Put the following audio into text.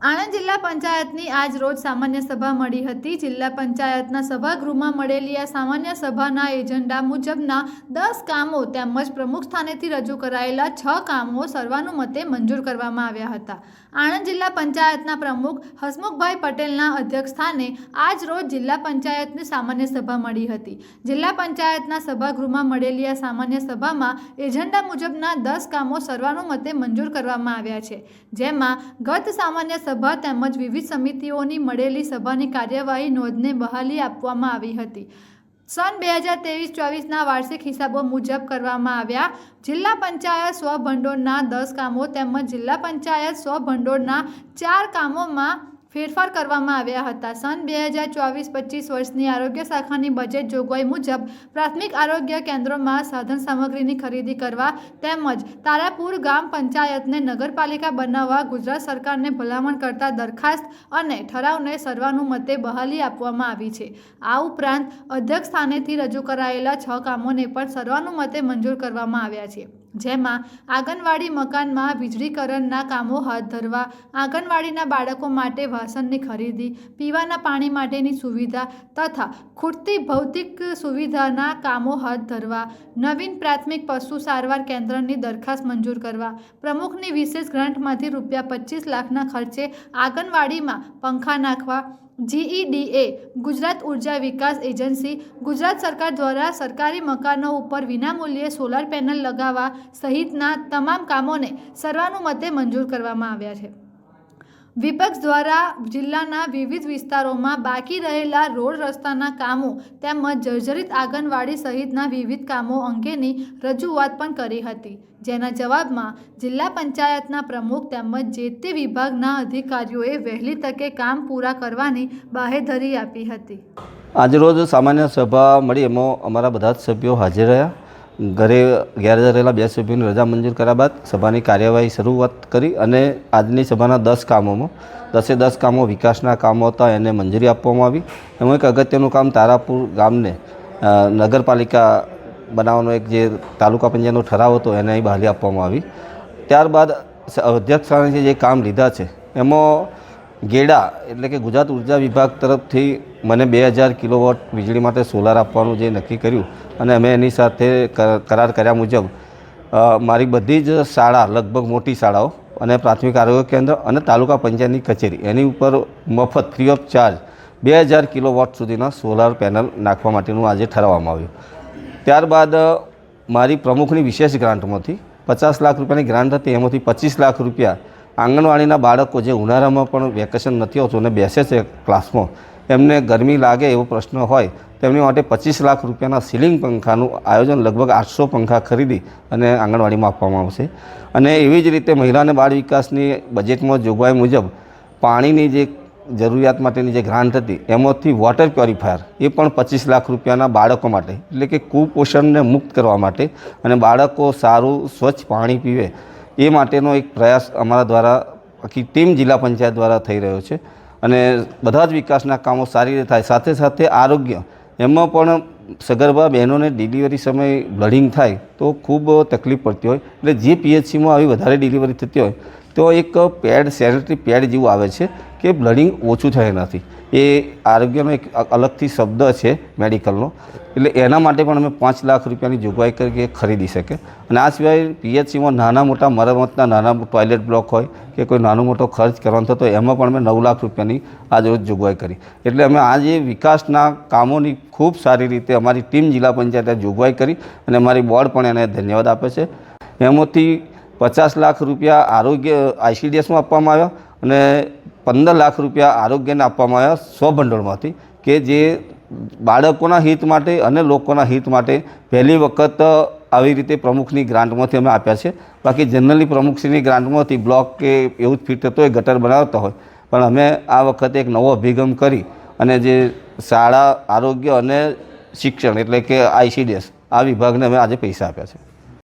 આણંદ જિલ્લા પંચાયતની આજ રોજ સામાન્ય સભા મળી હતી. જિલ્લા પંચાયતના સભાગૃહમાં મળેલી આ સામાન્ય સભાના એજન્ડા મુજબના દસ કામો તેમજ પ્રમુખ સ્થાનેથી રજૂ કરાયેલા છ કામો સર્વાનુમતે મંજૂર કરવામાં આવ્યા હતા. આણંદ જિલ્લા પંચાયતના પ્રમુખ હસમુખભાઈ પટેલના અધ્યક્ષસ્થાને આજ રોજ જિલ્લા પંચાયતની સામાન્ય સભા મળી હતી. જિલ્લા પંચાયતના સભાગૃહમાં મળેલી આ સામાન્ય સભામાં એજન્ડા મુજબના દસ કામો સર્વાનુમતે મંજૂર કરવામાં આવ્યા છે. જેમાં ગત સામાન્ય સભા તેમજ વિવિધ સમિતિઓની મળેલી સભાની કાર્યવાહી નોંધને બહાલી આપવામાં આવી હતી. સન બે હજાર ત્રેવીસ ચોવીસના વાર્ષિક હિસાબો મુજબ કરવામાં આવ્યા. જિલ્લા પંચાયત સ્વભંડોળના દસ કામો તેમજ જિલ્લા પંચાયત સ્વભંડોળના ચાર કામોમાં ફેરફાર કરવામાં આવ્યા હતા. સન બે હજાર ચોવીસ પચીસ વર્ષની આરોગ્ય શાખાની બજેટ જોગવાઈ મુજબ પ્રાથમિક આરોગ્ય કેન્દ્રોમાં સાધન સામગ્રીની ખરીદી કરવા તેમજ તારાપુર ગામ પંચાયતને નગરપાલિકા બનાવવા ગુજરાત સરકારને ભલામણ કરતા દરખાસ્ત અને ઠરાવને સર્વાનુમતે બહાલી આપવામાં આવી છે. આ ઉપરાંત અધ્યક્ષ સ્થાનેથી રજૂ કરાયેલા છ કામોને પણ સર્વાનુમતે મંજૂર કરવામાં આવ્યા છે. જેમાં આંગણવાડી મકાનમાં વીજળીકરણના કામો હાથ ધરવા, આંગણવાડીના બાળકો માટે વાસણની ખરીદી, પીવાના પાણી માટેની સુવિધા તથા ખૂટતી ભૌતિક સુવિધાના કામો હાથ ધરવા, નવીન પ્રાથમિક પશુ સારવાર કેન્દ્રની દરખાસ્ત મંજૂર કરવા, પ્રમુખની વિશેષ ગ્રાન્ટમાંથી રૂપિયા પચીસ લાખના ખર્ચે આંગણવાડીમાં પંખા નાખવા જીઈડીએ, ગુજરાત ઊર્જા વિકાસ એજન્સી, ગુજરાત સરકાર દ્વારા સરકારી મકાનો ઉપર વિનામૂલ્યે સોલાર પેનલ લગાવવા સહિતના તમામ કામોને સર્વાનુમતે મંજૂર કરવામાં આવ્યા છે. વિપક્ષ દ્વારા જિલ્લાના વિવિધ વિસ્તારોમાં બાકી રહેલા રોડ રસ્તાના કામો તેમજ જર્જરિત આંગણવાડી સહિતના વિવિધ કામો અંગેની રજૂઆત પણ કરી હતી. જેના જવાબમાં જિલ્લા પંચાયતના પ્રમુખ તેમજ જે તે વિભાગના અધિકારીઓએ વહેલી તકે કામ પૂરા કરવાની બાહેધરી આપી હતી. આજરોજ સામાન્ય સભા મળી. એમાં અમારા બધા જ સભ્યો હાજર રહ્યા. ઘરે ગેરહાજર રહેલા બે સભ્યોની રજા મંજૂર કર્યા બાદ સભાની કાર્યવાહી શરૂઆત કરી અને આજની સભાના દસ કામોમાં, દસે દસ કામો વિકાસના કામો હતા, એને મંજૂરી આપવામાં આવી. એમાં એક અગત્યનું કામ તારાપુર ગામને નગરપાલિકા બનાવવાનો એક જે તાલુકા પંચાયતનો ઠરાવ હતો, એને અહીં બહાલી આપવામાં આવી. ત્યારબાદ અધ્યક્ષ જે કામ લીધા છે, એમાં ગેડા એટલે કે ગુજરાત ઊર્જા વિભાગ તરફથી મને બે હજાર કિલોવોટ વીજળી માટે સોલાર આપવાનું જે નક્કી કર્યું અને અમે એની સાથે કરાર કર્યા મુજબ મારી બધી જ શાળા, લગભગ મોટી શાળાઓ અને પ્રાથમિક આરોગ્ય કેન્દ્ર અને તાલુકા પંચાયતની કચેરી, એની ઉપર મફત ફ્રી ઓફ ચાર્જ બે હજાર કિલોવોટ સુધીના સોલાર પેનલ નાખવા માટેનું આજે ઠરાવવામાં આવ્યું. ત્યારબાદ મારી પ્રમુખની વિશેષ ગ્રાન્ટમાંથી પચાસ લાખ રૂપિયાની ગ્રાન્ટ હતી, એમાંથી પચીસ લાખ રૂપિયા આંગણવાડીના બાળકો જે ઉનાળામાં પણ વેકેશન નથી હોતું અને બેસે છે ક્લાસમાં એમને ગરમી લાગે એવો પ્રશ્ન હોય તેમની માટે પચીસ લાખ રૂપિયાના સીલિંગ પંખાનું આયોજન લગભગ આઠસો પંખા ખરીદી અને આંગણવાડીમાં આપવામાં આવશે. અને એવી જ રીતે મહિલા અને બાળ વિકાસની બજેટમાં જોગવાઈ મુજબ પાણીની જે જરૂરિયાત માટેની જે ગ્રાન્ટ હતી, એમાંથી વોટર પ્યોરિફાયર એ પણ પચીસ લાખ રૂપિયાના બાળકો માટે, એટલે કે કુપોષણને મુક્ત કરવા માટે અને બાળકો સારું, સ્વચ્છ પાણી પીવે એ માટેનો એક પ્રયાસ અમારા દ્વારા આખી ટીમ જિલ્લા પંચાયત દ્વારા થઈ રહ્યો છે. અને બધા જ વિકાસના કામો સારી રીતે થાય. સાથે સાથે આરોગ્ય, એમાં પણ સગર્ભા બહેનોને ડિલિવરી સમયે બ્લડિંગ થાય તો ખૂબ તકલીફ પડતી હોય. એટલે જે પીએચસીમાં આવી વધારે ડિલિવરી થતી હોય, તો એક પેડ સેનેટરી પેડ જેવું આવે છે કે બ્લડિંગ ઓછું થાય એનાથી. એ આરોગ્યનો એક અલગથી શબ્દ છે મેડિકલનો. એટલે એના માટે પણ અમે પાંચ લાખ રૂપિયાની જોગવાઈ કરી ખરીદી શકે. અને આ સિવાય પીએચસીમાં નાના મોટા મરમતના નાના ટોયલેટ બ્લોક હોય કે કોઈ નાનો મોટો ખર્ચ કરવાનો થતો એમાં પણ અમે નવ લાખ રૂપિયાની આજ જોગવાઈ કરી. એટલે અમે આજે વિકાસના કામોની ખૂબ સારી રીતે અમારી ટીમ જિલ્લા પંચાયતે જોગવાઈ કરી અને અમારી બોર્ડ પણ એને ધન્યવાદ આપે છે. એમાંથી પચાસ લાખ રૂપિયા આરોગ્ય, આઈસીડીએસમાં આપવામાં આવ્યા અને પંદર લાખ રૂપિયા આરોગ્યને આપવામાં આવ્યા સ્વભંડોળમાંથી કે જે બાળકોના હિત માટે અને લોકોના હિત માટે પહેલી વખત આવી રીતે પ્રમુખની ગ્રાન્ટમાંથી અમે આપ્યા છે. બાકી જનરલી પ્રમુખશ્રીની ગ્રાન્ટમાંથી બ્લોક કે એવું જ ફિટ થતો હોય, ગટર બનાવતા હોય. પણ અમે આ વખતે એક નવો અભિગમ કરી અને જે શાળા આરોગ્ય અને શિક્ષણ એટલે કે આઈસીડીએસ આ વિભાગને અમે આજે પૈસા આપ્યા છે.